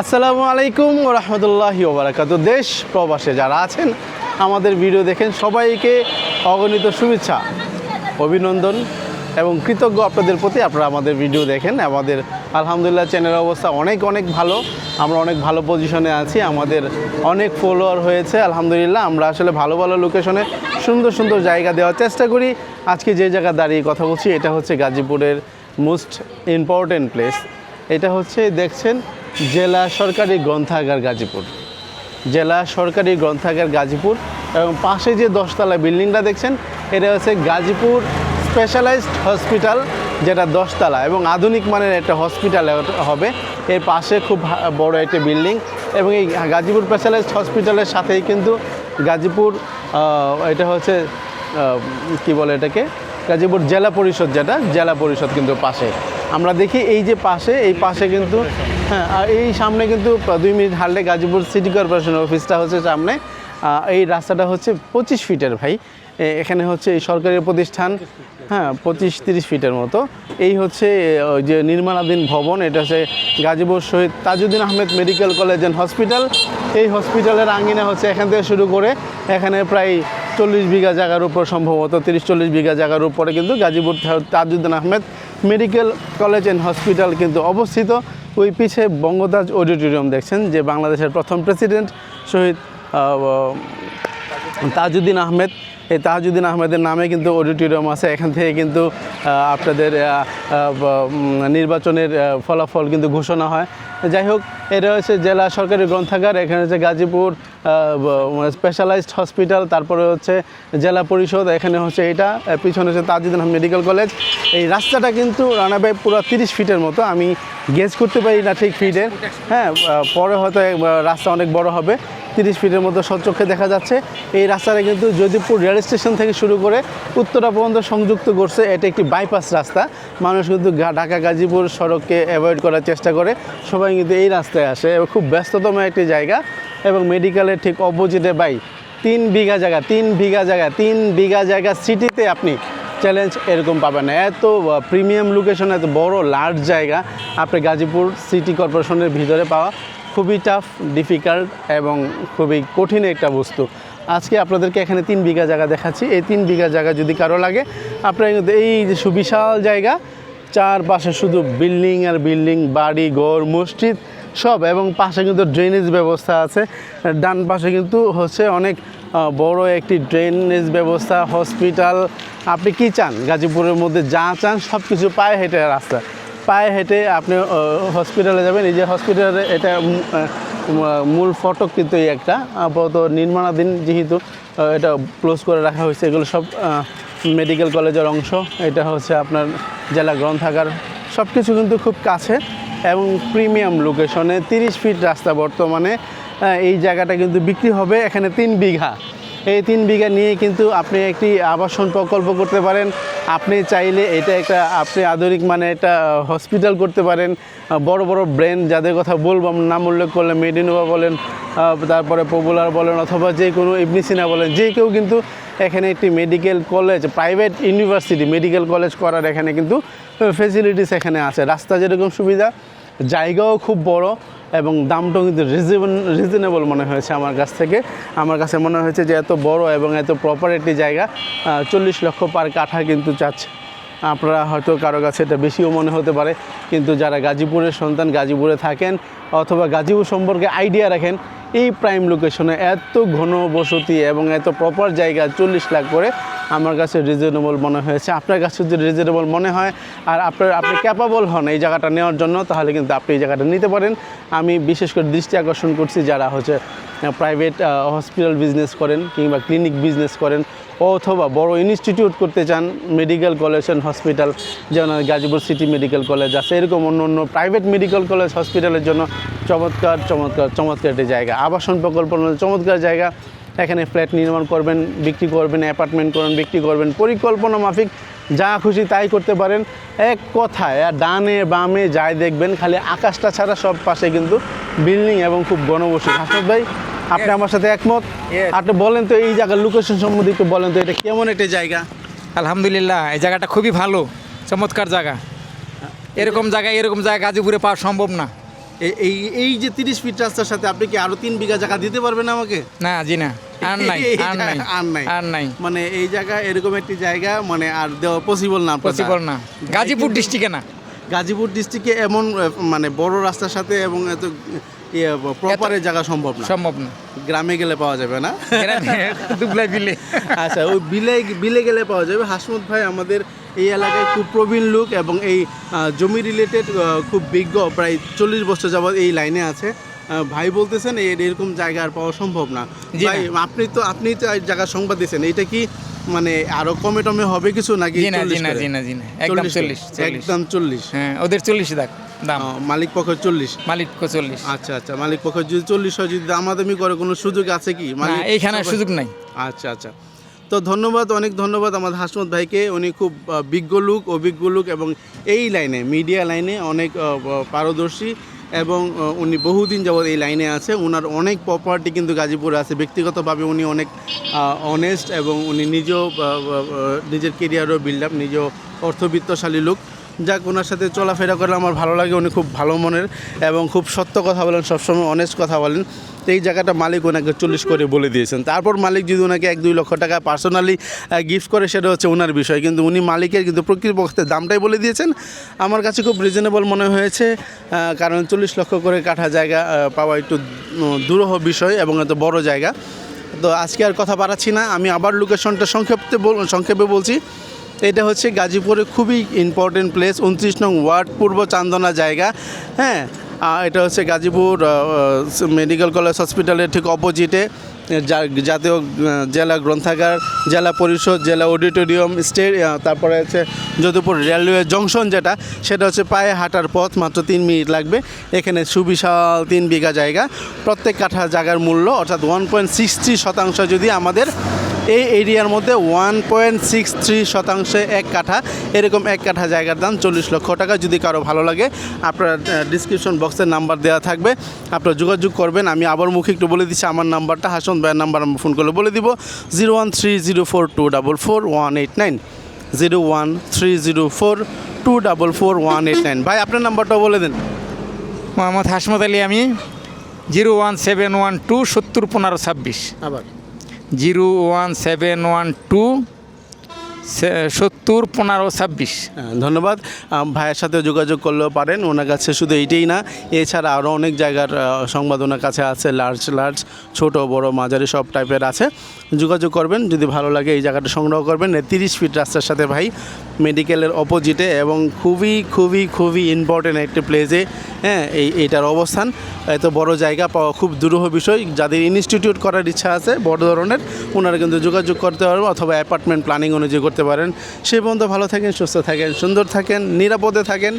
আসসালামু আলাইকুম রহমতুল্লাহি ওবরাকাত দেশ প্রবাসে যারা আছেন, আমাদের ভিডিও দেখেন সবাইকে অগণিত শুভেচ্ছা, অভিনন্দন এবং কৃতজ্ঞ আপনাদের প্রতি আপনারা আমাদের ভিডিও দেখেন। আমাদের আলহামদুলিল্লাহ চ্যানেলের অবস্থা অনেক অনেক ভালো। আমরা অনেক ভালো পজিশনে আছি, আমাদের অনেক ফলোয়ার হয়েছে, আলহামদুলিল্লাহ। আমরা আসলে ভালো ভালো লোকেশনে সুন্দর সুন্দর জায়গা দেওয়ার চেষ্টা করি। আজকে যে জায়গা দাঁড়িয়ে কথা বলছি, এটা হচ্ছে গাজীপুরের মোস্ট ইম্পর্টেন্ট প্লেস এটা হচ্ছে, দেখছেন জেলা সরকারি গ্রন্থাগার গাজীপুর। জেলা সরকারি গ্রন্থাগার গাজীপুর এবং পাশে যে দশতলা বিল্ডিংটা দেখছেন, এটা হচ্ছে গাজীপুর স্পেশালাইজড হসপিটাল, যেটা দশতলা এবং আধুনিক মানের একটা হসপিটাল হবে। এর পাশে খুব বড় একটা বিল্ডিং এবং এই গাজীপুর স্পেশালাইজড হসপিটালের সাথেই কিন্তু গাজীপুর এটা হচ্ছে কি বলে এটাকে? গাজীপুর জেলা পরিষদ যেটা, জেলা পরিষদ কিন্তু পাশে। আমরা দেখি এই যে পাশে, এই পাশে কিন্তু হ্যাঁ আর এই সামনে কিন্তু দুই মিনিট হাঁটলে গাজীপুর সিটি কর্পোরেশন অফিসটা হচ্ছে সামনে। এই রাস্তাটা হচ্ছে পঁচিশ ফিটের ভাই। এখানে হচ্ছে এই সরকারি প্রতিষ্ঠান হ্যাঁ পঁচিশ তিরিশ ফিটের মতো। এই হচ্ছে ওই যে নির্মাণাধীন ভবন, এটা হচ্ছে Gazipur Shahid Tajuddin Ahmed medical college and hospital. এই হসপিটালের আঙ্গিনা হচ্ছে এখান থেকে শুরু করে এখানে প্রায় চল্লিশ বিঘা জায়গার উপর সম্ভবত তিরিশ চল্লিশ বিঘা জায়গার উপরে কিন্তু গাজীপুর তা- Tajuddin Ahmed medical college and hospital কিন্তু অবস্থিত। ওই পিছে বঙ্গদাস অডিটোরিয়াম দেখছেন, যে বাংলাদেশের প্রথম প্রেসিডেন্ট শহীদ তাজউদ্দিন আহমেদ। এই তাহাজুদ্দিন আহমেদের নামে কিন্তু অডিটোরিয়াম আছে। এখান থেকে কিন্তু আপনাদের নির্বাচনের ফলাফল কিন্তু ঘোষণা হয়। যাই হোক এটা হচ্ছে জেলা সরকারি গ্রন্থাগার, এখানে হচ্ছে গাজীপুর স্পেশালাইজড হসপিটাল তারপরে হচ্ছে জেলা পরিষদ, এখানে হচ্ছে এটা পিছনে হচ্ছে তাজউদ্দিন মেডিকেল কলেজ এই রাস্তাটা কিন্তু রানাবাই পুরো তিরিশ ফিটের মতো, আমি গেজ করতে পারি না ঠিক ফিটের। হ্যাঁ পরে হয়তো রাস্তা অনেক বড় হবে। তিরিশ ফিটের মতো সচক্ষে দেখা যাচ্ছে। এই রাস্তাটা কিন্তু যদিপুর রেল স্টেশন থেকে শুরু করে উত্তরা পর্যন্ত সংযুক্ত করছে। এটা একটি বাইপাস রাস্তা। মানুষ কিন্তু ঢাকা গাজীপুর সড়ককে অ্যাভয়েড করার চেষ্টা করে। সবাই কিন্তু এই রাস্তায় আসে। এবং খুব ব্যস্ততম একটি জায়গা। এবং মেডিকেলের ঠিক অপোজিটে বাই তিন বিঘা জায়গা, তিন বিঘা জায়গা, তিন বিঘা জায়গা সিটিতে আপনি চ্যালেঞ্জ এরকম পাবেন না। এত প্রিমিয়াম লোকেশন এত বড় লার্জ জায়গা। আপনি গাজীপুর সিটি কর্পোরেশনের ভিতরে পাওয়া খুবই টাফ ডিফিকাল্ট এবং খুবই কঠিন একটা বস্তু। আজকে আপনাদেরকে এখানে তিন বিঘা জায়গা দেখাচ্ছি। এই তিন বিঘা জায়গা যদি কারও লাগে, আপনারা কিন্তু এই যে সুবিশাল জায়গা, চারপাশে শুধু বিল্ডিং আর বিল্ডিং, বাড়ি, ঘর, মসজিদ সব এবং পাশে কিন্তু ড্রেনেজ ব্যবস্থা আছে। ডান পাশে কিন্তু হচ্ছে অনেক বড় একটি ড্রেনেজ ব্যবস্থা হসপিটাল আপনি কি চান? গাজীপুরের মধ্যে যা চান সব কিছু পায়ে হেঁটে রাস্তা। পায়ে হেঁটে আপনি হসপিটালে যাবেন। এই যে হসপিটালে এটা মূল ফটক কিন্তু এই একটা। আপাতত নির্মাণাধীন যেহেতু এটা ক্লোজ করে রাখা হয়েছে। এগুলো সব মেডিকেল কলেজের অংশ। এটা হচ্ছে আপনার জেলা গ্রন্থাগার। সব কিছু কিন্তু খুব কাছে এবং প্রিমিয়াম লোকেশনে তিরিশ ফিট রাস্তা বর্তমানে। এই জায়গাটা কিন্তু বিক্রি হবে এখানে তিন বিঘা। এই তিন বিঘা নিয়ে কিন্তু আপনি একটি আবাসন প্রকল্প করতে পারেন। আপনি চাইলে এটা একটা, আপনি আধুনিক মানে একটা হসপিটাল করতে পারেন। বড় বড় ব্র্যান্ড যাদের কথা বলব নাম উল্লেখ করলে মেডিনোভা বলেন তারপরে পপুলার বলেন অথবা যে কোনো ইবনিসিনা বলেন, যে কেউ কিন্তু এখানে একটি medical college private university medical college করার এখানে কিন্তু ফেসিলিটিস এখানে আছে। রাস্তা যেরকম সুবিধা জায়গাও খুব বড় এবং দামটাও কিন্তু রিজনেবল রিজনেবল মনে হয়েছে আমার কাছ থেকে। আমার কাছে মনে হয়েছে যে এত বড় এবং এত প্রপার একটি জায়গা চল্লিশ লক্ষ পার কাঠা কিন্তু চাচ্ছে। আপনারা হয়তো কারও কাছে এটা বেশিও মনে হতে পারে, কিন্তু যারা গাজীপুরের সন্তান গাজীপুরে থাকেন অথবা গাজীপুর সম্পর্কে আইডিয়া রাখেন, এই প্রাইম লোকেশনে এত ঘন বসতি এবং এত প্রপার জায়গা, চল্লিশ লাখ করে, আমার কাছে রিজনেবল মনে হয়েছে। আপনার কাছে যদি রিজনেবল মনে হয়, আর আপনার, আপনি ক্যাপাবল হন এই জায়গাটা নেওয়ার জন্য, তাহলে কিন্তু আপনি এই জায়গাটা নিতে পারেন। আমি বিশেষ করে দৃষ্টি আকর্ষণ করছি যারা হচ্ছে প্রাইভেট হসপিটাল বিজনেস করেন কিংবা ক্লিনিক বিজনেস করেন। অথবা বড় ইনস্টিটিউট করতে চান মেডিকেল কলেজ অ্যান্ড হসপিটাল যেমন গাজীপুর সিটি মেডিকেল কলেজ আছে, এরকম অন্য অন্য প্রাইভেট মেডিকেল কলেজ হসপিটালের জন্য চমৎকার চমৎকার চমৎকার একটি জায়গা। আবাসন প্রকল্প চমৎকার জায়গা। এখানে ফ্ল্যাট নির্মাণ করবেন, বিক্রি করবেন অ্যাপার্টমেন্ট করবেন বিক্রি করবেন, পরিকল্পনা মাফিক, যা খুশি তাই করতে পারেন। এক কথায় ডানে বামে যাই দেখবেন, খালি আকাশটা ছাড়া সব পাশে কিন্তু বিল্ডিং এবং খুব ঘনবসতি। হাসনাত ভাই আপনি আমার সাথে একমত। আপনি বলেন তো এই জায়গার লোকেশন সম্বন্ধে একটু বলেন তো এটা কেমন একটা জায়গা? আলহামদুলিল্লাহ এই জায়গাটা খুবই ভালো চমৎকার জায়গা। এরকম জায়গা এরকম জায়গা গাজীপুরে পাওয়া সম্ভব না। এই এই যে তিরিশ ফিট রাস্তার সাথে আপনি কি আরও তিন বিঘা জায়গা দিতে পারবেন আমাকে? না জি না আর নাই আর নাই আর নাই। মানে এই জায়গা এরকম একটি জায়গা মানে আর দেওয়া পসিবল না পসিবল না। গাজীপুর ডিস্ট্রিক্টে না। গাজীপুর ডিস্ট্রিক্টে এমন মানে বড় রাস্তার সাথে এবং এত প্রপারের জায়গা সম্ভব না। সম্ভব না। গ্রামে গেলে পাওয়া যাবে না। দুবলাই বিলে। আচ্ছা ওই বিলে বিলে গেলে পাওয়া যাবে। হাসমত ভাই আমাদের এই এলাকায় খুব প্রবীণ লোক এবং এই জমি রিলেটেড খুব বিজ্ঞ প্রায় চল্লিশ বছর যাবৎ এই লাইনে আছে। ভাই বলতেছেন এরকম জায়গা আর পাওয়া সম্ভব না। ভাই আপনি তো আপনি তো এই জায়গার সংবাদ দিয়েছেন। এটা কি মানে আরও কমে টমে হবে কিছু নাকি জি না জি না জি না জি না একদম চল্লিশ একদম চল্লিশ। হ্যাঁ ওদের চল্লিশ দাগ দাম। মালিক পক্ষ চল্লিশ। মালিক কো চল্লিশ। আচ্ছা আচ্ছা মালিক পক্ষ যদি চল্লিশ হয় যদি দামাদামি করে কোনো সুযোগ আছে কি? না মালিক এইখানে সুযোগ নাই। আচ্ছা আচ্ছা। তো ধন্যবাদ অনেক ধন্যবাদ আমাদের হাসমত ভাইকে। উনি খুব বিজ্ঞ লোক অভিজ্ঞ লোক এবং এই লাইনে মিডিয়া লাইনে অনেক পারদর্শী। এবং উনি বহুদিন যাবৎ এই লাইনে আছে। ওনার অনেক প্রপার্টি কিন্তু গাজীপুরে আছে। ব্যক্তিগতভাবে উনি অনেক অনেস্ট এবং উনি নিজেও নিজের কেরিয়ারও বিল্ড আপ নিজেও অর্থবিত্তশালী লোক। যাক, ওনার সাথে চলাফেরা করলে আমার ভালো লাগে, উনি খুব ভালো মনের এবং খুব সত্য কথা বলেন, সবসময় অনেস্ট কথা বলেন। তো এই জায়গাটা মালিক ওনাকে চল্লিশ করে বলে দিয়েছেন। তারপর মালিক যদি ওনাকে এক দুই লক্ষ টাকা পার্সোনালি গিফট করে, সেটা হচ্ছে ওনার বিষয়। কিন্তু উনি মালিকের কিন্তু প্রকৃতপক্ষে দামটাই বলে দিয়েছেন। আমার কাছে খুব রিজনেবল মনে হয়েছে কারণ চল্লিশ লক্ষ করে কাঠা জায়গা পাওয়া একটু দুরূহ বিষয় এবং এত বড় জায়গা। তো আজকে আর কথা বাড়াচ্ছি না। আমি আবার লোকেশনটা সংক্ষেপে সংক্ষেপে বলছি। এটা হচ্ছে গাজীপুরে খুবই ইম্পর্টেন্ট প্লেস উনত্রিশ নং ওয়ার্ড, পূর্ব চান্দনা জায়গা। হ্যাঁ এটা হচ্ছে গাজীপুর মেডিকেল কলেজ হসপিটালের ঠিক অপোজিটে জাতীয় জেলা গ্রন্থাগার, জেলা পরিষদ, জেলা অডিটোরিয়াম স্টেট তারপরে হচ্ছে যদুপুর রেলওয়ে জংশন যেটা, সেটা হচ্ছে পায়ে হাঁটার পথ, মাত্র তিন মিনিট লাগবে। এখানে সুবিশাল তিন বিঘা জায়গা। প্রত্যেক কাঠা জায়গার মূল্য, অর্থাৎ ওয়ান পয়েন্ট শতাংশ যদি আমাদের এই এরিয়ার মধ্যে ওয়ান পয়েন্ট সিক্স থ্রি শতাংশে এক কাঠা। এরকম এক কাঠা জায়গার দাম চল্লিশ লক্ষ টাকা। যদি কারও ভালো লাগে আপনার ডিসক্রিপশন বক্সের নাম্বার দেওয়া থাকবে। আপনারা যোগাযোগ করবেন। আমি আবার মুখে একটু বলে দিচ্ছি আমার নাম্বারটা হাসন ভাইয়ের নাম্বার আমি ফোন করলে বলে দিব। Zero one three zero four two double four one eight nine zero one three zero four two double four one eight nine ভাই আপনার নাম্বারটাও বলে দেন। মোহাম্মদ হাসমত আলী আমি। Zero one seven one two সত্তর পনেরো ছাব্বিশ। আবার। Zero one seven one two সত্তর পনেরো ছাব্বিশ। হ্যাঁ, ধন্যবাদ। ভাইয়ের সাথে যোগাযোগ করলেও পারেন। ওনার কাছে শুধু এইটাই না এছাড়া আরও অনেক জায়গার সংবাদ ওনার কাছে আছে লার্জ লার্জ ছোট বড় মাঝারি সব টাইপের আছে। যোগাযোগ করবেন, যদি ভালো লাগে এই জায়গাটা সংগ্রহ করবেন। তিরিশ ফিট রাস্তার সাথে ভাই মেডিকেলের অপোজিটে এবং খুবই খুবই খুবই ইম্পর্টেন্ট একটি প্লেসে হ্যাঁ এই, এইটার অবস্থান। এত বড় জায়গা পাওয়া খুব দুরূহ বিষয়। যাদের ইনস্টিটিউট করার ইচ্ছা আছে, বড় ধরনের, ওনারা কিন্তু যোগাযোগ করতে পারবেন অথবা অ্যাপার্টমেন্ট প্ল্যানিং অনুযায়ী করতে পারেন। সেই পর্যন্ত ভালো থাকেন, সুস্থ থাকেন, সুন্দর থাকেন, নিরাপদে থাকেন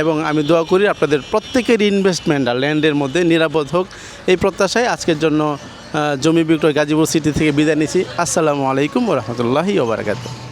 এবং আমি দোয়া করি আপনাদের প্রত্যেকের ইনভেস্টমেন্ট আর ল্যান্ডের মধ্যে নিরাপদ হোক। এই প্রত্যাশায় আজকের জন্য জমি বিক্রয় গাজীপুর সিটি থেকে বিদায় নিছি আসসালামু আলাইকুম রহমতুল্লাহি ওবরাকাতু